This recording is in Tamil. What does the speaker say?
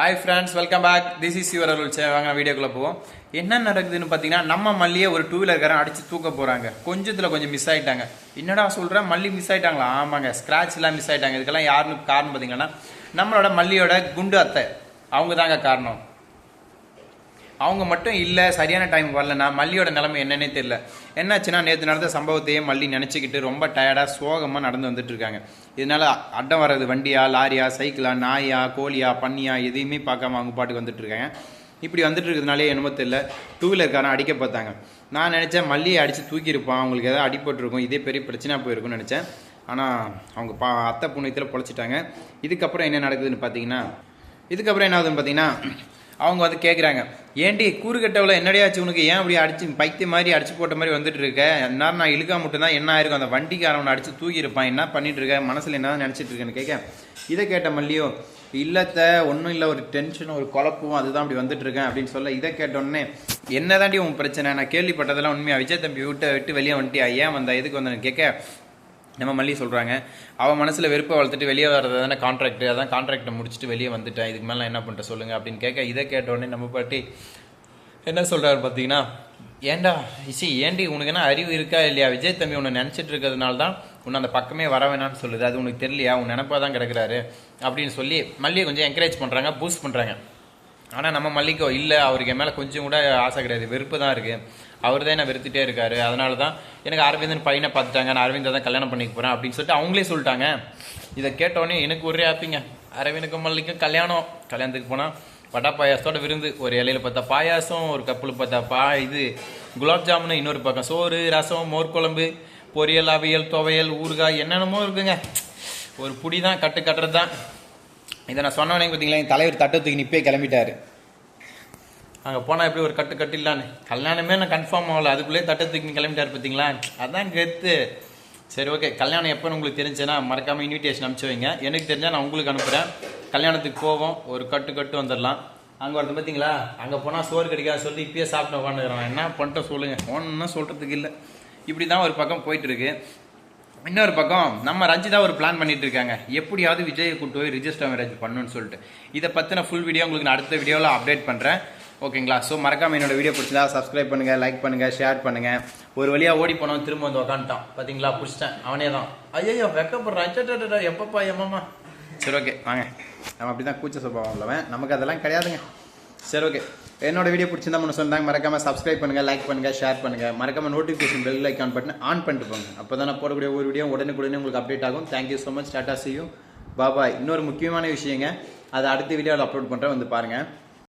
Hi friends welcome back this is your Arul சே வாங்க வீடியோக்குள்ளே போவோம். என்ன நடக்குதுன்னு பார்த்தீங்கன்னா நம்ம மல்லியை ஒரு டூ வீலர்காரன் அடித்து தூக்க போகிறாங்க கொஞ்சத்தில் கொஞ்சம் மிஸ் ஆயிட்டாங்க. என்னடா சொல்கிறேன் மல்லி மிஸ் ஆயிட்டாங்களா? ஆமாங்க ஸ்க்ராட்ச்லாம் மிஸ் ஆயிட்டாங்க. இதுக்கெல்லாம் யாருன்னு காரணம் பார்த்தீங்கன்னா நம்மளோட மல்லியோட குண்டு அத்தை. அவங்க தாங்க காரணம். அவங்க மட்டும் இல்லை சரியான டைம் வரலன்னா மல்லியோட நிலைமை என்னன்னே தெரியல. என்னாச்சுன்னா நேற்று நடந்த சம்பவத்தையே மல்லி நினச்சிக்கிட்டு ரொம்ப டயர்டாக சோகமாக நடந்து வந்துட்டுருக்காங்க இதனால் அட்டம் வர்றது வண்டியா லாரியா சைக்கிளா நாயா கோழியா பண்ணியா எதையுமே பார்க்காம அவங்க பாட்டுக்கு வந்துட்டுருக்காங்க இப்படி வந்துட்டு இருக்கிறதுனாலே என்னமோ தெரியல. டூ வீலர்காரன் அடிக்க பார்த்தாங்க. நான் நினச்சேன் மல்லியை அடித்து தூக்கியிருப்பான். அவங்களுக்கு எதாவது அடிபட்டிருக்கும் இதே பெரிய பிரச்சனையாக போயிருக்கும்னு நினச்சேன். ஆனால் அவங்க பா அத்தை புண்ணியத்தில் பொழைச்சிட்டாங்க. இதுக்கப்புறம் என்ன நடக்குதுன்னு பார்த்தீங்கன்னா இதுக்கப்புறம் என்ன ஆகுதுன்னு பார்த்தீங்கன்னா அவங்க வந்து கேட்குறாங்க ஏன்டி கூறுகட்டவில் என்னடையாச்சு உனக்கு? ஏன் அப்படி அடிச்சு பைத்திய மாதிரி அடிச்சு போட்ட மாதிரி வந்துட்டு இருக்க? என்ன நான் இழுக்கா மட்டும்தான் என்ன ஆயிருக்கும்? அந்த வண்டிக்காரவனை அடிச்சு தூக்கியிருப்பான். என்ன பண்ணிட்டு இருக்க? மனசில் என்ன நினச்சிட்டு இருக்கேன்னு கேட்க இதை கேட்ட மல்லியோ இல்லத்த ஒன்றும் இல்லை ஒரு டென்ஷன் ஒரு குழப்பம் அதுதான் அப்படி வந்துட்டு இருக்கேன் அப்படின்னு சொல்ல இதை கேட்டோடனே என்னதாண்டி உன் பிரச்சனை? நான் கேள்விப்பட்டதெல்லாம் உண்மையாக விஜய் தம்பி விட்டு விட்டு வெளியே வந்துட்டியா? ஏன் வந்தா? எதுக்கு வந்தேன்னு கேட்க நம்ம மல்லி சொல்கிறாங்க அவன் மனசில் வெறுப்பை வளர்த்துட்டு வெளியே வர்றது தானே கான்ட்ராக்ட் அதான் கான்ட்ராக்டை முடிச்சுட்டு வெளியே வந்துட்டேன். இதுக்கு மேலே என்ன பண்ணுற சொல்லுங்கள் அப்படின்னு கேட்க இதை கேட்டோடனே நம்ம பாட்டி என்ன சொல்கிறாரு பார்த்தீங்கன்னா ஏன்டா இசி ஏண்டி உனக்கு என்ன அறிவு இருக்கா இல்லையா? விஜய் தம்பி உன்னை நினச்சிட்டு இருக்கிறதுனால தான் உன்னை அந்த பக்கமே வர வேணாம்னு சொல்லுது. அது உனக்கு தெரியலையா? உன் நினப்பாக தான் கிடக்குறாரு. அப்படின்னு சொல்லி மல்லியை கொஞ்சம் என்கரேஜ் பண்ணுறாங்க பூஸ்ட் பண்ணுறாங்க ஆனால் நம்ம மல்லிக்கோ இல்லை அவருக்கு என் மேலே கொஞ்சம் கூட ஆசை கிடையாது. வெறுப்பு தான் இருக்குது அவர் தான் என்ன வெறுத்துட்டே இருக்காரு. அதனால தான் எனக்கு அரவிந்தன் பையனை பார்த்துட்டாங்க. நான் அரவிந்தை தான் கல்யாணம் பண்ணிக்க போகிறேன் அப்படின்னு சொல்லிட்டு அவங்களே சொல்லிட்டாங்க. இதை கேட்டோடனே எனக்கு ஒரே ஹாப்பிங்க அரவிந்துக்கும் மல்லிக்கும் கல்யாணம். கல்யாணத்துக்கு போனால் பட்டா பாயாசத்தோட விருந்து. ஒரு இலையில பார்த்தா பாயாசம் ஒரு கப்பில் பார்த்தா பா இது. குலாப் ஜாமுன் இன்னொரு பக்கம். சோறு ரசம் மோர் குழம்பு பொரியல் அவியல் துவையல் ஊறுகாய் என்னென்னமோ இருக்குங்க. ஒரு புடி தான் கட்டு கட்டுறது தான். இதை நான் சொன்னவனே பார்த்தீங்களா? என் தலைவர் தட்டத்துக்கு நிப்பே கிளம்பிட்டார். அங்கே போனால் எப்படி ஒரு கட்டு கட்டிடலான்னு? கல்யாணமே நான் கன்ஃபார்ம் ஆகல. அதுக்குள்ளேயே தட்டத்துக்கு கிளம்பிட்டாரு பார்த்தீங்களா? அதான் கெத்து. சரி ஓகே கல்யாணம் எப்போன்னு உங்களுக்கு தெரிஞ்சுன்னா மறக்காமல் இன்விடேஷன் அனுப்பிச்சு வைங்க. எனக்கு தெரிஞ்சால் நான் உங்களுக்கு அனுப்புகிறேன் கல்யாணத்துக்கு போவோம். ஒரு கட்டு கட்டு வந்துடலாம். அங்கே வரது பார்த்தீங்களா? அங்கே போனால் சோறு கிடைக்காது சொல்லி இப்பயே சாப்பிட்டு உட்காந்துக்கிறோம் என்ன பண்ணிட்டோம் சொல்லுங்கள் ஒன்றும் சொல்கிறதுக்கு இல்லை. இப்படி தான் ஒரு பக்கம் போயிட்டுருக்கு இன்னொரு பக்கம் நம்ம ரஞ்சிதா ஒரு பிளான் பண்ணிட்டு இருக்காங்க எப்படியாவது விஜயை கூட்டு போய் ரிஜிஸ்டர் மேரேஜ் பண்ணணும்னு சொல்லிட்டு. இதை பற்றின ஃபுல் வீடியோ உங்களுக்கு நான் அடுத்த வீடியோவில் அப்டேட் பண்ணுறேன் ஓகேங்களா ஸோ மறக்காம என்னோட வீடியோ பிடிச்சதா சப்ஸ்கிரைப் பண்ணுங்க லைக் பண்ணுங்க ஷேர் பண்ணுங்க. ஒரு வழியாக ஓடி போனவன் திரும்ப வந்து உக்காந்துட்டான். பார்த்தீங்களா பிடிச்சிட்டேன். அவனே தான் ஐயோ வெக்கப்படுறான் எப்பப்பா எம்மாமா சரி ஓகே வாங்க. நம்ம அப்படி தான் கூச்ச சுபாவம் உள்ளவன். நமக்கு அதெல்லாம் கிடையாதுங்க. சரி ஓகே என்னோட வீடியோ பிடிச்சிருந்தா முன்ன சொன்னாங்க மறக்காம சப்ஸ்கிரைப் பண்ணுங்க லைக் பண்ணுங்க ஷேர் பண்ணுங்க. மறக்காம notification bell icon button on பண்ணிட்டு போங்க. அப்போ தான் நான் போடக்கூடிய ஒரு வீடியோ உடனுக்குடனே உங்களுக்கு அப்டேட் ஆகும். Thank you so much tata see you bye bye இன்னொரு முக்கியமான விஷயங்க அதை அடுத்த வீடியோவில் அப்லோட் பண்ணுறேன் வந்து பாருங்கள்